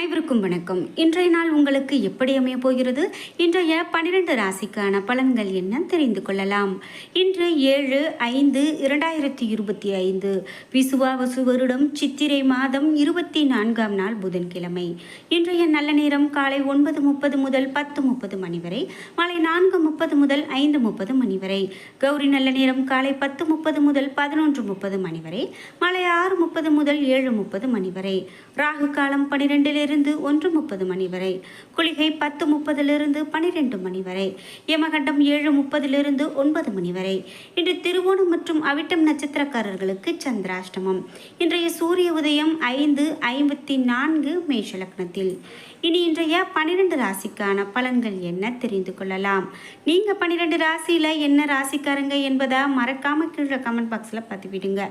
அனைவருக்கும் வணக்கம். இன்றைய நாள் உங்களுக்கு எப்படி அமைய போகிறது? இன்றைய பன்னிரண்டு ராசிக்கான பலன்கள் என்ன தெரிந்து கொள்ளலாம். இன்று ஏழு ஐந்து இரண்டாயிரத்தி இருபத்தி ஐந்து. விசுவாவசு வருடம் சித்திரை மாதம் இருபத்தி நான்காம் நாள் புதன்கிழமை. இன்றைய நல்ல நேரம் காலை ஒன்பது முப்பது முதல் பத்து முப்பது மணி வரை மாலை நான்கு முப்பது முதல் ஐந்து முப்பது மணி வரை கௌரி நல்ல நேரம் காலை பத்து முப்பது முதல் பதினொன்று முப்பது மணி வரை மாலை ஆறு முப்பது முதல் ஏழு முப்பது மணி வரை. ராகு காலம் பனிரெண்டிலிருந்து ஒன்று முப்பது மணி வரை குளிகை பத்து முப்பதிலிருந்து பனிரெண்டு மணி வரை யமகண்டம் ஏழு முப்பதிலிருந்து ஒன்பது மணி வரை. இன்று திருவோணம் மற்றும் அவிட்டம் நட்சத்திரக்காரர்களுக்கு சந்திராஷ்டமம். இன்றைய சூரிய உதயம் ஐந்து ஐம்பத்தி நான்கு மேஷ லக்னத்தில். இனி இன்றைய பன்னிரெண்டு ராசிக்கான பலன்கள் என்ன தெரிந்து கொள்ளலாம். நீங்க பன்னிரெண்டு ராசியில என்ன ராசிக்காரங்க என்பதை மறக்காம கீழே கமெண்ட் பாக்ஸ்ல பதிவிடுங்க.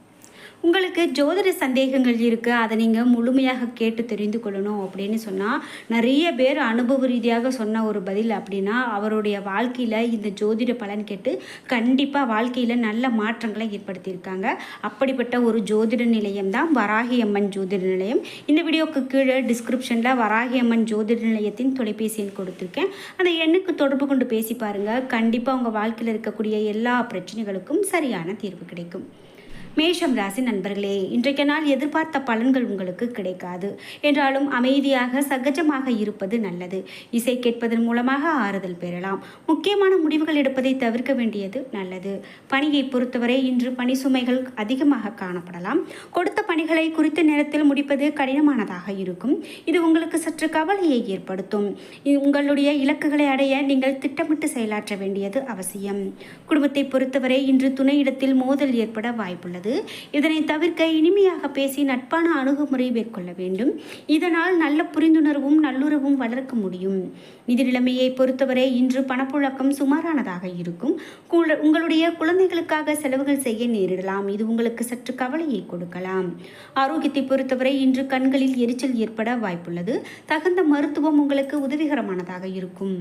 உங்களுக்கு ஜோதிட சந்தேகங்கள் இருக்குது அதை நீங்கள் முழுமையாக கேட்டு தெரிந்து கொள்ளணும் அப்படின்னு சொன்னால் நிறைய பேர் அனுபவ ரீதியாக சொன்ன ஒரு பதில் அப்படின்னா அவருடைய வாழ்க்கையில் இந்த ஜோதிட பலன் கேட்டு கண்டிப்பாக வாழ்க்கையில் நல்ல மாற்றங்களை ஏற்படுத்தியிருக்காங்க. அப்படிப்பட்ட ஒரு ஜோதிட நிலையம் தான் வராகி அம்மன் ஜோதிட நிலையம். இந்த வீடியோக்கு கீழே டிஸ்கிரிப்ஷனில் வராகி அம்மன் ஜோதிட நிலையத்தின் தொலைபேசி எண் கொடுத்துருக்கேன். அந்த எண்ணுக்கு தொடர்பு கொண்டு பேசி பாருங்கள் கண்டிப்பாக உங்கள் வாழ்க்கையில் இருக்கக்கூடிய எல்லா பிரச்சனைகளுக்கும் சரியான தீர்வு கிடைக்கும். மேஷம் ராசி நண்பர்களே இன்றைக்கு நாள் எதிர்பார்த்த பலன்கள் உங்களுக்கு கிடைக்காது. என்றாலும் அமைதியாக சகஜமாக இருப்பது நல்லது. இசை கேட்பதன் மூலமாக ஆறுதல் பெறலாம். முக்கியமான முடிவுகள் எடுப்பதை தவிர்க்க வேண்டியது நல்லது. பணியை பொறுத்தவரை இன்று பணி சுமைகள் அதிகமாக காணப்படலாம். கொடுத்த பணிகளை குறித்த நேரத்தில் முடிப்பது கடினமானதாக இருக்கும். இது உங்களுக்கு சற்று கவலையை ஏற்படுத்தும். இது உங்களுடைய இலக்குகளை அடைய நீங்கள் திட்டமிட்டு செயலாற்ற வேண்டியது அவசியம். குடும்பத்தை பொறுத்தவரை இன்று துணையிடத்தில் மோதல் ஏற்பட வாய்ப்புள்ளது. கூடாது இதனை தவிர்க்க இனிமையாக பேசி நட்பான அணுகுமுறை மேற்கொள்ள வேண்டும். இதனால் நல்ல புரிந்துணர்வும் நல்லுறவும் வளர்க்க முடியும். நிதி நிலைமையை பொறுத்தவரை இன்று பணப்புழக்கம் சுமாரானதாக இருக்கும். உங்களுடைய குழந்தைகளுக்காக செலவுகள் செய்ய நேரிடலாம். இது உங்களுக்கு சற்று கவலையை கொடுக்கலாம். ஆரோக்கியத்தை பொறுத்தவரை இன்று கண்களில் எரிச்சல் ஏற்பட வாய்ப்புள்ளது. தகுந்த மருத்துவம் உங்களுக்கு உதவிகரமானதாக இருக்கும்.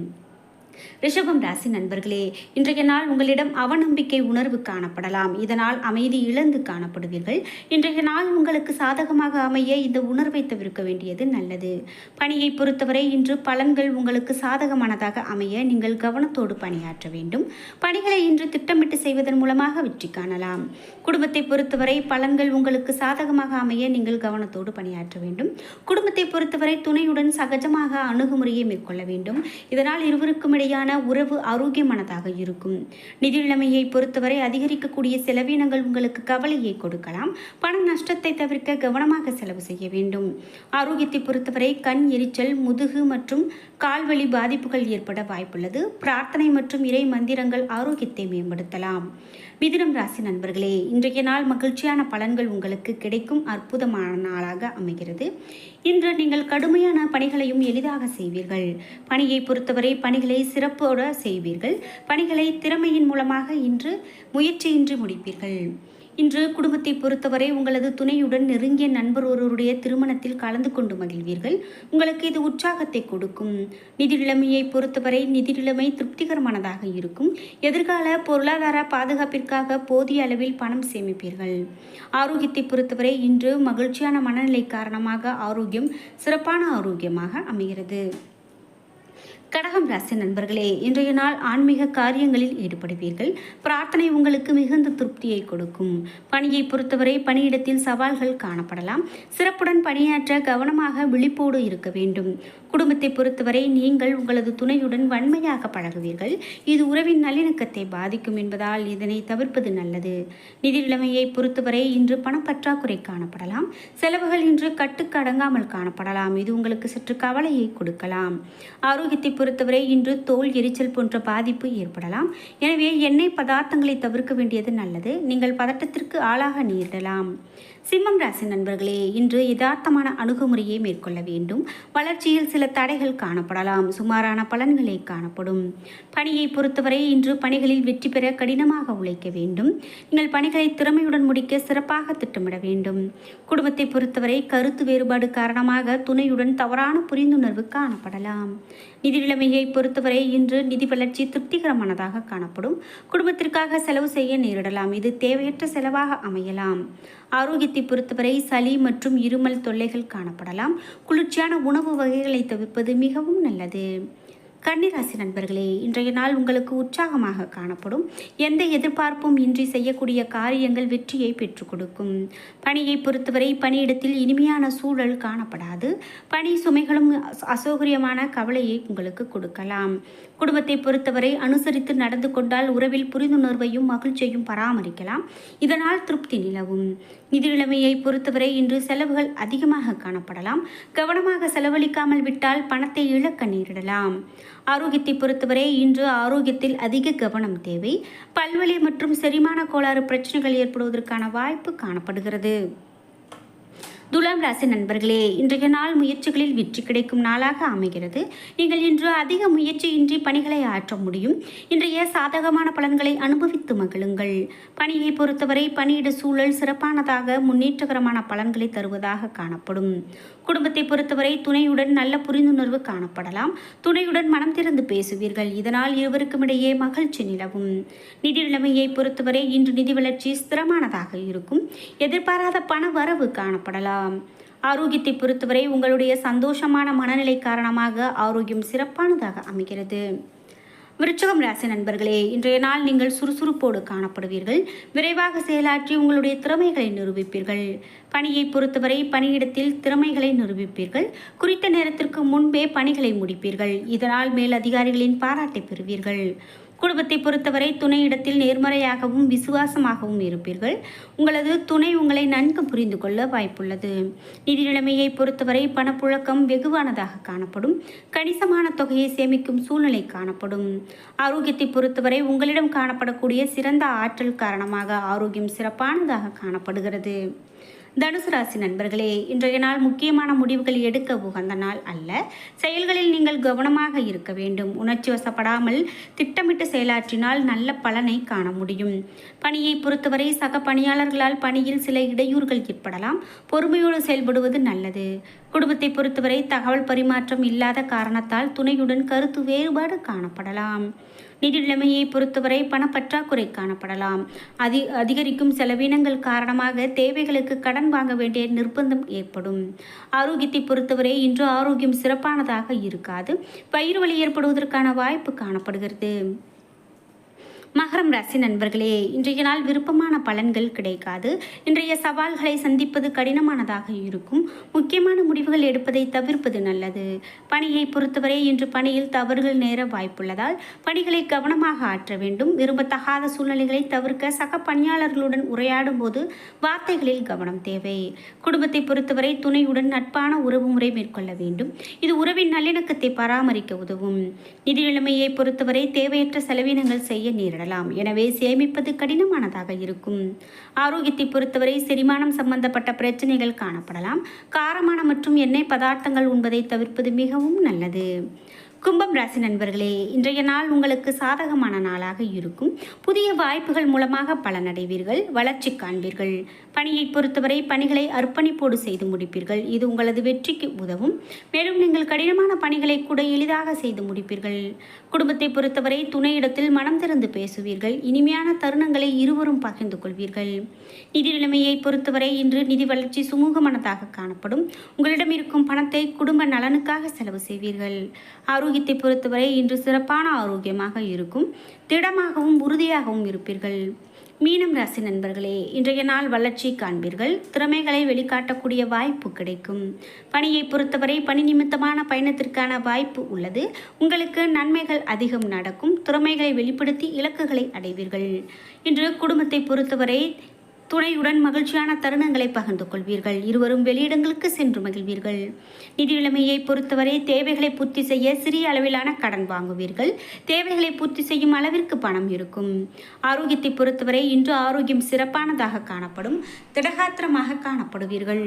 ரிஷபம் ராசி நண்பர்களே இன்றைய நாள் உங்களிடம் அவநம்பிக்கை உணர்வு காணப்படலாம். இதனால் அமைதி இழந்து காணப்படுவீர்கள். இன்றைய நாள் உங்களுக்கு சாதகமாக அமைய இந்த உணர்வை தவிர்க்க வேண்டியது நல்லது. பணியை பொறுத்தவரை இன்று பலன்கள் உங்களுக்கு சாதகமானதாக அமைய நீங்கள் கவனத்தோடு பணியாற்ற வேண்டும். பணிகளை இன்று திட்டமிட்டு செய்வதன் மூலமாக வெற்றி காணலாம். குடும்பத்தை பொறுத்தவரை பலன்கள் உங்களுக்கு சாதகமாக அமைய நீங்கள் கவனத்தோடு பணியாற்ற வேண்டும். குடும்பத்தை பொறுத்தவரை துணையுடன் சகஜமாக அணுகுமுறையை மேற்கொள்ள வேண்டும். இதனால் இருவருக்கும் வழியான உறவு ஆரோக்கியமானதாக இருக்கும். நிதி நிலைமையை பொறுத்தவரை அதிகரிக்கக்கூடிய செலவினங்கள் உங்களுக்கு கவலையை கொடுக்கலாம். பண நஷ்டத்தை தவிர்க்க கவனமாக செலவு செய்ய வேண்டும். ஆரோக்கியத்தை பொறுத்தவரை கண் எரிச்சல் முதுகு மற்றும் கால்வழி பாதிப்புகள் ஏற்பட வாய்ப்புள்ளது. பிரார்த்தனை மற்றும் இறை மந்திரங்கள் ஆரோக்கியத்தை மேம்படுத்தலாம். மிதுனம் ராசி நண்பர்களே இன்றைய நாள் மகிழ்ச்சியான பலன்கள் உங்களுக்கு கிடைக்கும் அற்புதமான நாளாக அமைகிறது. இன்று நீங்கள் கடுமையான பணிகளையும் எளிதாக செய்வீர்கள். பணியை பொறுத்தவரை பணிகளை சிறப்போடு செய்வீர்கள். பணிகளை திறமையின் மூலமாக இன்று முயற்சியின்றி முடிப்பீர்கள். இன்று குடும்பத்தை பொறுத்தவரை உங்களது துணையுடன் நெருங்கிய நண்பர் ஒருவருடைய திருமணத்தில் கலந்து கொண்டு மகிழ்வீர்கள். உங்களுக்கு இது உற்சாகத்தை கொடுக்கும். நிதி நிலைமையை பொறுத்தவரை நிதி நிலைமை திருப்திகரமானதாக இருக்கும். எதிர்கால பொருளாதார பாதுகாப்பிற்காக போதிய அளவில் பணம் சேமிப்பீர்கள். ஆரோக்கியத்தை பொறுத்தவரை இன்று மகிழ்ச்சியான மனநிலை காரணமாக ஆரோக்கியம் சிறப்பான ஆரோக்கியமாக அமைகிறது. கடகம் ராசி நண்பர்களே இன்றைய நாள் ஆன்மீக காரியங்களில் ஈடுபடுவீர்கள். பிரார்த்தனை உங்களுக்கு மிகுந்த திருப்தியை கொடுக்கும். பணியை பொறுத்தவரை பணியிடத்தில் சவால்கள் காணப்படலாம். சிறப்புடன் பணியாற்ற கவனமாக விழிப்போடு இருக்க வேண்டும். குடும்பத்தை பொறுத்தவரை நீங்கள் உங்களது துணையுடன் வன்மையாக பழகுவீர்கள். இது உறவின் நல்லிணக்கத்தை பாதிக்கும் என்பதால் இதனை தவிர்ப்பது நல்லது. நிதி நிலைமையை பொறுத்தவரை இன்று பணப்பற்றாக்குறை காணப்படலாம். செலவுகள் இன்று கட்டுக்கு அடங்காமல் காணப்படலாம். இது உங்களுக்கு சற்று கவலையை கொடுக்கலாம். ஆரோக்கியத்தை பொறுத்தவரை இன்று தோல் எரிச்சல் போன்ற பாதிப்பு ஏற்படலாம். எனவே எண்ணெய் பதார்த்தங்களை தவிர்க்க வேண்டியது நல்லது. நீங்கள் பதட்டத்திற்கு ஆளாக நேரிடலாம். சிம்மம் ராசி நண்பர்களே இன்று யதார்த்தமான அணுகுமுறையை மேற்கொள்ள வேண்டும். வளர்ச்சியில் சில தடைகள் காணப்படலாம். சுமாரான பலன்களே காணப்படும். பணியை பொறுத்தவரை இன்று பணிகளில் வெற்றி பெற கடினமாக உழைக்க வேண்டும். நீங்கள் பணிகளை திறமையுடன் முடிக்க சிறப்பாக திட்டமிட வேண்டும். குடும்பத்தை பொறுத்தவரை கருத்து வேறுபாடு காரணமாக துணையுடன் தவறான புரிந்துணர்வு காணப்படலாம். நிதி நிலைமையை பொறுத்தவரை இன்று நிதி வளர்ச்சி திருப்திகரமானதாக காணப்படும். குடும்பத்திற்காக செலவு செய்ய நேரிடலாம். இது தேவையற்ற செலவாக அமையலாம். ஆரோக்கியத்தை பொறுத்தவரை சளி மற்றும் இருமல் தொல்லைகள் காணப்படலாம். குளிர்ச்சியான உணவு வகைகளை தவிர்ப்பது மிகவும் நல்லது. கன்னிராசி நண்பர்களே இன்றைய நாள் உங்களுக்கு உற்சாகமாக காணப்படும். எந்த எதிர்பார்ப்பும் இன்றி செய்யக்கூடிய காரியங்கள் வெற்றியை பெற்றுக் கொடுக்கும். பணியை பொறுத்தவரை பணியிடத்தில் இனிமையான சூழல் காணப்படாது. பணி சுமைகளும் அசௌகரியமான கவலையை உங்களுக்கு கொடுக்கலாம். குடும்பத்தை பொறுத்தவரை அனுசரித்து நடந்து கொண்டால் உறவில் புரிந்துணர்வையும் மகிழ்ச்சியையும் பராமரிக்கலாம். இதனால் திருப்தி நிலவும். நிதி நிலைமையை பொறுத்தவரை இன்று செலவுகள் அதிகமாக காணப்படலாம். கவனமாக செலவழிக்காமல் விட்டால் பணத்தை இழக்க நேரிடலாம். ஆரோக்கியத்தை பொறுத்தவரை இன்று ஆரோக்கியத்தில் அதிக கவனம் தேவை. பல்வலி மற்றும் செரிமான கோளாறு பிரச்சனைகள் ஏற்படுவதற்கான வாய்ப்பு காணப்படுகிறது. துலாம் ராசி நண்பர்களே இன்றைய நாள் முயற்சிகளில் வெற்றி கிடைக்கும் நாளாக அமைகிறது. நீங்கள் இன்று அதிக முயற்சியின்றி பணிகளை ஆற்ற முடியும். இன்றைய சாதகமான பலன்களை அனுபவித்து மகிழுங்கள். பணியை பொறுத்தவரை பணியிட சூழல் சிறப்பானதாக முன்னேற்றகரமான பலன்களை தருவதாக காணப்படும். குடும்பத்தை பொறுத்தவரை துணையுடன் நல்ல புரிந்துணர்வு காணப்படலாம். துணையுடன் மனம் திறந்து பேசுவீர்கள். இதனால் இருவருக்கும் இடையே மகிழ்ச்சி நிலவும். நிதி நிலைமையை பொறுத்தவரை இன்று நிதி வளர்ச்சி ஸ்திரமானதாக இருக்கும். எதிர்பாராத பண வரவு காணப்படலாம். ஆரோக்கியத்தை பொறுத்தவரை உங்களுடைய சந்தோஷமான மனநிலை காரணமாக ஆரோக்கியம் சிறப்பானதாக அமைகிறது. விருச்சகம் ராசி நண்பர்களே இன்றைய நாள் நீங்கள் சுறுசுறுப்போடு காணப்படுவீர்கள். விரைவாக செயலாற்றி உங்களுடைய திறமைகளை நிரூபிப்பீர்கள். பணியை பொறுத்தவரை பணியிடத்தில் திறமைகளை நிரூபிப்பீர்கள். குறித்த நேரத்திற்கு முன்பே பணிகளை முடிப்பீர்கள். இதனால் மேல் அதிகாரிகளின் பாராட்டை பெறுவீர்கள். குடும்பத்தை பொறுத்தவரை துணையிடத்தில் நேர்மறையாகவும் விசுவாசமாகவும் இருப்பீர்கள். உங்களது துணை உங்களை நன்கு புரிந்து கொள்ள வாய்ப்புள்ளது. நிதி நிலைமையை பொறுத்தவரை பணப்புழக்கம் வெகுவானதாக காணப்படும். கணிசமான தொகையை சேமிக்கும் சூழ்நிலை காணப்படும். ஆரோக்கியத்தை பொறுத்தவரை உங்களிடம் காணப்படக்கூடிய சிறந்த ஆற்றல் காரணமாக ஆரோக்கியம் சிறப்பானதாக காணப்படுகிறது. தனுசு ராசி நண்பர்களே இன்றைய நாள் முக்கியமான முடிவுகள் எடுக்க உகந்த நாள் அல்ல. செயல்களில் நீங்கள் கவனமாக இருக்க வேண்டும். உணர்ச்சி வசப்படாமல் திட்டமிட்டு செயலாற்றினால் நல்ல பலனை காண முடியும். பணியை பொறுத்தவரை சக பணியாளர்களால் பணியில் சில இடையூறுகள் ஏற்படலாம். பொறுமையோடு செயல்படுவது நல்லது. குடும்பத்தை பொறுத்தவரை தகவல் பரிமாற்றம் இல்லாத காரணத்தால் துணையுடன் கருத்து வேறுபாடு காணப்படலாம். நிதி நிலைமையை பொறுத்தவரை பணப்பற்றாக்குறை காணப்படலாம். அதி அதிகரிக்கும் செலவினங்கள் காரணமாக தேவைகளுக்கு கடன் வாங்க வேண்டிய நிர்பந்தம் ஏற்படும். ஆரோக்கியத்தை பொறுத்தவரை இன்று ஆரோக்கியம் சிறப்பானதாக இருக்காது. பயிர் வலி ஏற்படுவதற்கான வாய்ப்பு காணப்படுகிறது. மகரம் ராசி நண்பர்களே இன்றைய நாள் விருப்பமான பலன்கள் கிடைக்காது. இன்றைய சவால்களை சந்திப்பது கடினமானதாக இருக்கும். முக்கியமான முடிவுகள் எடுப்பதை தவிர்ப்பது நல்லது. பணியை பொறுத்தவரை இன்று பணியில் தவறுகள் நேர வாய்ப்புள்ளதால் பணிகளை கவனமாக ஆற்ற வேண்டும். விரும்பத்தகாத சூழ்நிலைகளை தவிர்க்க சக பணியாளர்களுடன் உரையாடும் போது வார்த்தைகளில் கவனம் தேவை. குடும்பத்தை பொறுத்தவரை துணையுடன் நட்பான உறவு முறை மேற்கொள்ள வேண்டும். இது உறவின் நல்லிணக்கத்தை பராமரிக்க உதவும். நிதி நிலைமையை பொறுத்தவரை தேவையற்ற செலவினங்கள் செய்ய நேரிடும் விடலாம் எனவே சேமிப்பது கடினமானதாக இருக்கும். ஆரோக்கியத்தை பொறுத்தவரை செரிமானம் சம்பந்தப்பட்ட பிரச்சனைகள் காணப்படலாம். காரமான மற்றும் எண்ணெய் பதார்த்தங்கள் உண்பதை தவிர்ப்பது மிகவும் நல்லது. கும்பம் ராசி நண்பர்களே இன்றைய நாள் உங்களுக்கு சாதகமான நாளாக இருக்கும். புதிய வாய்ப்புகள் மூலமாக பலனடைவீர்கள் வளர்ச்சி காண்பீர்கள். பணியை பொறுத்தவரை பணிகளை அர்ப்பணிப்போடு செய்து முடிப்பீர்கள். இது உங்களது வெற்றிக்கு உதவும். மேலும் நீங்கள் கடினமான பணிகளை கூட எளிதாக செய்து முடிப்பீர்கள். குடும்பத்தை பொறுத்தவரை துணையிடத்தில் மனம் திறந்து பேசுவீர்கள். இனிமையான தருணங்களை இருவரும் பகிர்ந்து கொள்வீர்கள். நிதி நிலைமையை பொறுத்தவரை இன்று நிதி வளர்ச்சி சுமூகமானதாக காணப்படும். உங்களிடம் இருக்கும் பணத்தை குடும்ப நலனுக்காக செலவு செய்வீர்கள். ஆரோக்கியத்தை பொறுத்தவரை இன்று சிறப்பான ஆரோக்கியமாக இருக்கும். திடமாகவும் உறுதியாகவும் இருப்பீர்கள். மீனம் ராசி நண்பர்களே இன்றைய நாள் வளர்ச்சி காண்பீர்கள். திறமைகளை வெளிக்காட்டக்கூடிய வாய்ப்பு கிடைக்கும். பணியை பொறுத்தவரை பணி நிமித்தமான பயணத்திற்கான வாய்ப்பு உள்ளது. உங்களுக்கு நன்மைகள் அதிகம் நடக்கும். திறமைகளை வெளிப்படுத்தி இலக்குகளை அடைவீர்கள். இன்று குடும்பத்தை பொறுத்தவரை துணையுடன் மகிழ்ச்சியான தருணங்களை பகிர்ந்து கொள்வீர்கள். இருவரும் வெளியிடங்களுக்கு சென்று மகிழ்வீர்கள். நிதி நிலைமையை பொறுத்தவரை தேவைகளை பூர்த்தி செய்ய சிறிய அளவிலான கடன் வாங்குவீர்கள். தேவைகளை பூர்த்தி செய்யும் அளவிற்கு பணம் இருக்கும். ஆரோக்கியத்தை பொறுத்தவரை இன்று ஆரோக்கியம் சிறப்பானதாக காணப்படும். திடகாத்திரமாக காணப்படுவீர்கள்.